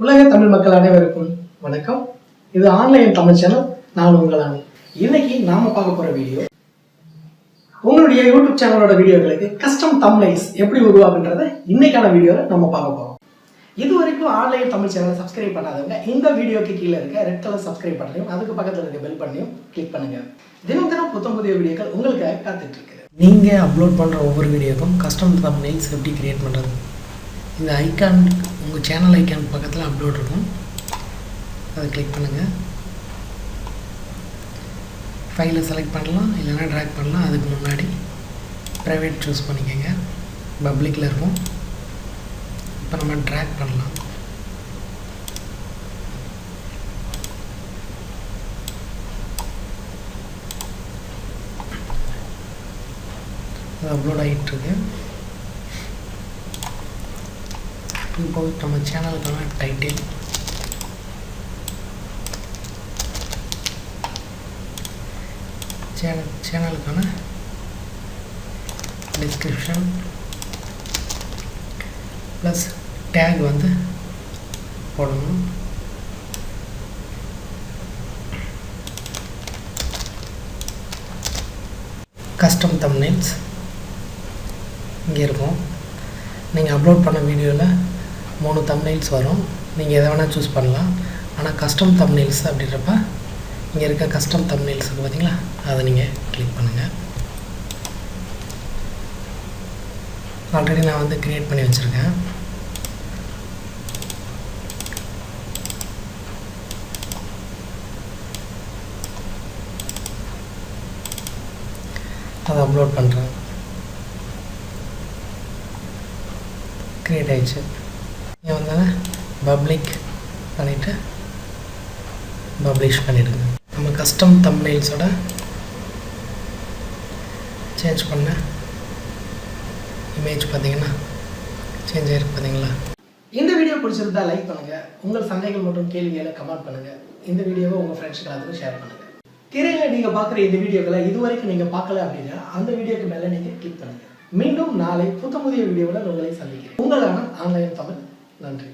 உலக தமிழ் மக்கள் அனைவருக்கும் வணக்கம். இது ஆன்லைன் தமிழ் சேனல் நான் உங்களான இன்னைக்கு நாம பார்க்க போற வீடியோ உங்களுடைய யூடியூப் சேனலோட வீடியோகளுக்கு கஸ்டம் தம்ப்ளைஸ் எப்படி உருவாக்குன்றத இன்னைக்கான வீடியோல நம்ம பார்க்க போறோம். இது வரைக்கும் ஆன்லைன் தமிழ் சேனலை சப்ஸ்கிரைப் பண்ணாதவங்க இந்த வீடியோக்கு கீழே இருக்க ரெட் கலர் சப்ஸ்கிரைப் பண்ணையும் அதுக்கு பக்கத்தில் இருக்க பெல் பண்ணியும் கிளிக் பண்ணுங்க. தினம் தினம் புத்தம் புதிய வீடியோக்கள் உங்களுக்காக காத்துட்டு இருக்கு நீங்க அப்லோட் பண்ற ஒவ்வொரு வீடியோக்கும் கஸ்டம் தம்ப்ளைல்ஸ் எப்படி கிரியேட் பண்றது? இந்த ஐக்கான் உங்கள் சேனல் ஐக்கான் பக்கத்தில் அப்லோட் இருக்கும். அதை கிளிக் பண்ணுங்கள் ஃபைலை செலக்ட் பண்ணலாம் இல்லைன்னா ட்ராக் பண்ணலாம். அதுக்கு முன்னாடி ப்ரைவேட் சூஸ் பண்ணிக்கோங்க. பப்ளிக்கில் இருக்கும். இப்போ நம்ம ட்ராக் பண்ணலாம். அது அப்லோட் ஆகிட்டுருக்கு இப்போ நம்ம சேனலுக்கான டைட்டில் சேனல் சேனலுக்கான டிஸ்கிரிப்ஷன் ப்ளஸ் டேக் வந்து போடணும் கஸ்டம் தம்ப்நெயில்ஸ் இங்கே இருக்கும். நீங்கள் அப்லோட் பண்ண வீடியோவில் மூணு தம்னைல்ஸ் வரும். நீங்கள் எதை வேணால் சூஸ் பண்ணலாம். ஆனால் கஸ்டம் தம்னைல்ஸ் அப்படின்றப்ப இங்கே இருக்க கஸ்டம் தம்ப்நெயில்ஸ் இருக்கு பார்த்தீங்களா அதை நீங்கள் கிளிக் பண்ணுங்கள் ஆல்ரெடி நான் வந்து க்ரியேட் பண்ணி வச்சுருக்கேன். அதை அப்லோட் பண்ணுறேன் க்ரியேட் ஆயிடுச்சு. இங்கே வந்தோன்னே பப்ளிக் பண்ணிவிட்டு பப்ளிஷ் பண்ணிவிடுங்க நம்ம கஸ்டம் தம்ப்நெயில்ஸோட சேஞ்ச் பண்ண இமேஜ் பார்த்தீங்கன்னா சேஞ்ச் ஆகிருக்கு பார்த்தீங்களா? இந்த வீடியோ பிடிச்சிருந்தா லைக் பண்ணுங்கள் உங்கள் சந்தைகள் மற்றும் கேள்விகளை கமெண்ட் பண்ணுங்கள் இந்த வீடியோவை உங்கள் ஃப்ரெண்ட்ஸ்க்கு எல்லாத்துக்கும் ஷேர் பண்ணுங்கள் திரையில் நீங்கள் பார்க்குற இந்த வீடியோக்களை இதுவரைக்கும் நீங்கள் பார்க்கல அப்படின்னா அந்த வீடியோக்கு மேலே நீங்கள் கிளிக் பண்ணுங்கள் மீண்டும் நாளை புத்த புதிய வீடியோவில் உங்களை சந்திக்கிறேன். உங்களான ஆன்லைன் தமிழ் நன்றி.